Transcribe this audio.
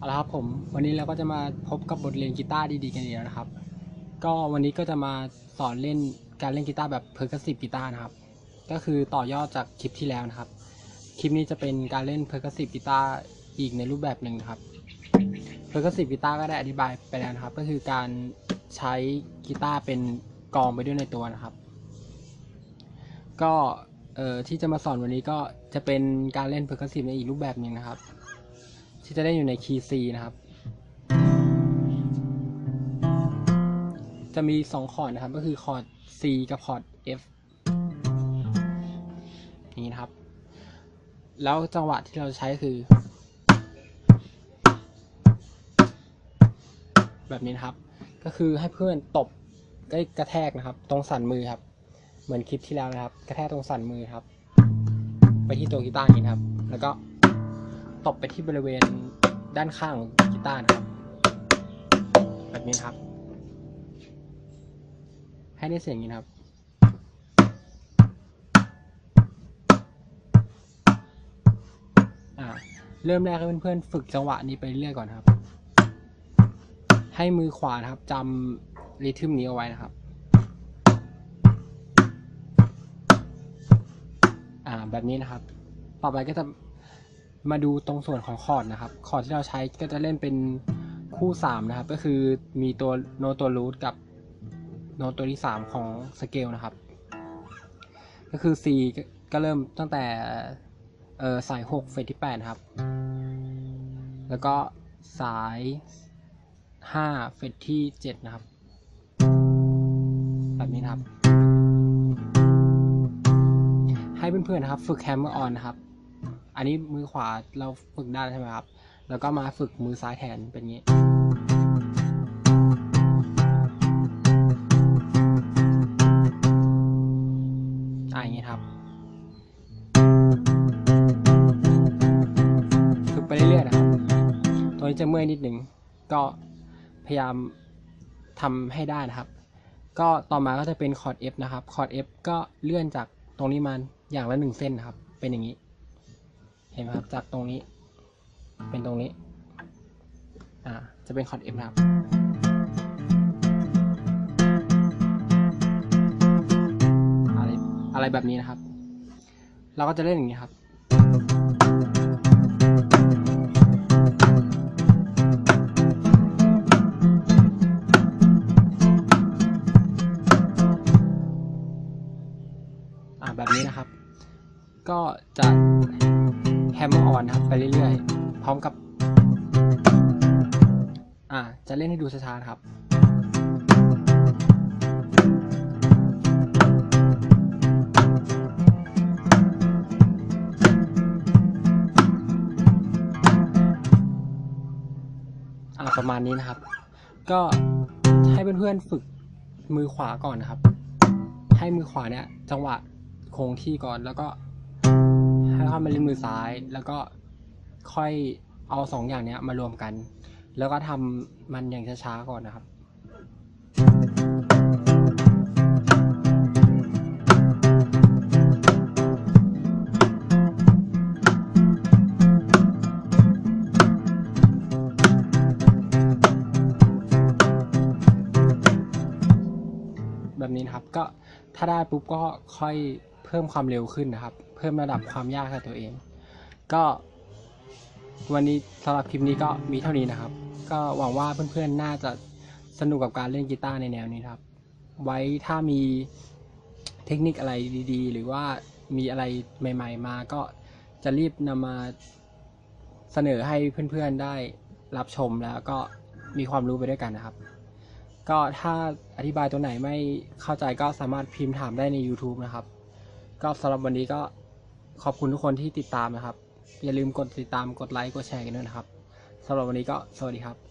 เอาละครับผมวันนี้เราก็จะมาพบกับบทเรียนกีตาร์ดีๆกันอีกแล้วนะครับ ก็วันนี้ก็จะมาสอนเล่นการเล่นกีตาร์แบบเพอร์คัสซีฟกีตาร์นะครับ ก็คือต่อยอดจากคลิปที่แล้วนะครับ คลิปนี้จะเป็นการเล่นเพอร์คัสซีฟกีตาร์อีกในรูปแบบหนึ่งนะครับเพอร์คัสซีฟกีตาร์ก็ได้อธิบายไปแล้วนะครับ ก็คือการใช้กีตาร์เป็นกองไปด้วยในตัวนะครับ ก็ที่จะมาสอนวันนี้ก็จะเป็นการเล่นเพอร์คัสซีฟในอีกรูปแบบหนึ่งนะครับ ที่จะเล่นอยู่ในคีย์ C นะครับ จะมี 2 คอร์ดนะครับ ก็คือคอร์ด C กับคอร์ด F อย่างนี้นะครับ แล้วจังหวะที่เราจะใช้คือ แบบนี้นครับ ก็คือให้เพื่อนตบได้กระแทกนะครับ ตรงสันมือครับ เหมือนคลิปที่แล้วนะครับ กระแทกตรงสันมือครับ ไปที่ตัวกีตาร์นี้นครับ แล้วก็ ตบไปที่บริเวณด้านข้างกีตาร์นะครับ แบบนี้ครับ ให้ได้เสียงนี้ครับอ่าเริ่มแรกให้เพื่อนๆฝึกจังหวะนี้ไปเรื่อยก่อนครับ ให้มือขวานะครับจำริทึมนี้เอาไว้นะครับอ่าแบบนี้นะครับ ต่อไปก็จะ มาดูตรงส่วนของคอร์ดนะครับ คอร์ดที่เราใช้ก็จะเล่นเป็นคู่3นะครับ ก็คือมีตัวโน้ตตัวรูทกับโน้ตตัวที่ 3 ของสเกลนะครับ ก็คือ C ก็ก็เริ่มตั้งแต่สาย6เฟสที่8นะครับ แล้วก็สาย5เฟสที่7นะครับ แบบนี้นครับ ให้เพื่อนๆนะครับ ฝึกแฮมเมอร์ออนนะครับ อันนี้มือขวาเราฝึกได้ใช่ไหมครับ แล้วก็มาฝึกมือซ้ายแทนเป็นงี้ อ่าอย่างงี้ครับฝึกไปเรื่อยๆนะครับ ตัวนี้จะเมื่อยนิดหนึ่ง ก็พยายามทำให้ได้นะครับ ก็ต่อมาก็จะเป็นคอร์ด F นะครับ คอร์ด F ก็เลื่อนจากตรงนี้มาอย่างละหนึ่งเส้นนะครับ เป็นอย่างนี้ เห็นไหมครับจากตรงนี้ เป็นตรงนี้ อ่า จะเป็นคอร์ด F นะครับ อะไรอะไรแบบนี้นะครับ เราก็จะเล่นอย่างนี้ครับอ่าแบบนี้นะครับ ก็จะ แฮมมอร์อนครับไปเรื่อยๆ พร้อมกับ อ่า จะเล่นให้ดูช้าๆครับ อ่า ประมาณนี้นะครับ ก็ให้เพื่อนๆฝึกมือขวาก่อนนะครับ ให้มือขวาเนี่ยจังหวะคงที่ก่อนแล้วก็ ให้เข้ามาเล่นมือซ้าย แล้วก็ค่อยเอาสองอย่างเนี้ยมารวมกัน แล้วก็ทำมันอย่างช้าๆก่อนนะครับแบบนี้นะครับก็ถ้าได้ปุ๊บก็ค่อยเพิ่มความเร็วขึ้นนะครับ เพิ่มระดับความยากให้ตัวเอง ก็วันนี้สำหรับคลิปนี้ก็มีเท่านี้นะครับ ก็หวังว่าเพื่อนๆน่าจะสนุกกับการเล่นกีตาร์ในแนวนี้ครับ ไว้ถ้ามีเทคนิคอะไรดีๆ หรือว่ามีอะไรใหม่ ๆ มาก็จะรีบนำมาเสนอให้เพื่อนๆได้รับชมแล้วก็มีความรู้ไปด้วยกันนะครับ ก็ถ้าอธิบายตัวไหนไม่เข้าใจก็สามารถพิมพ์ถามได้ใน YouTube นะครับ ก็สำหรับวันนี้ก็ ขอบคุณทุกคนที่ติดตามนะครับ อย่าลืมกดติดตามกดไลค์กดแชร์กันด้วยนะครับสำหรับวันนี้ก็สวัสดีครับ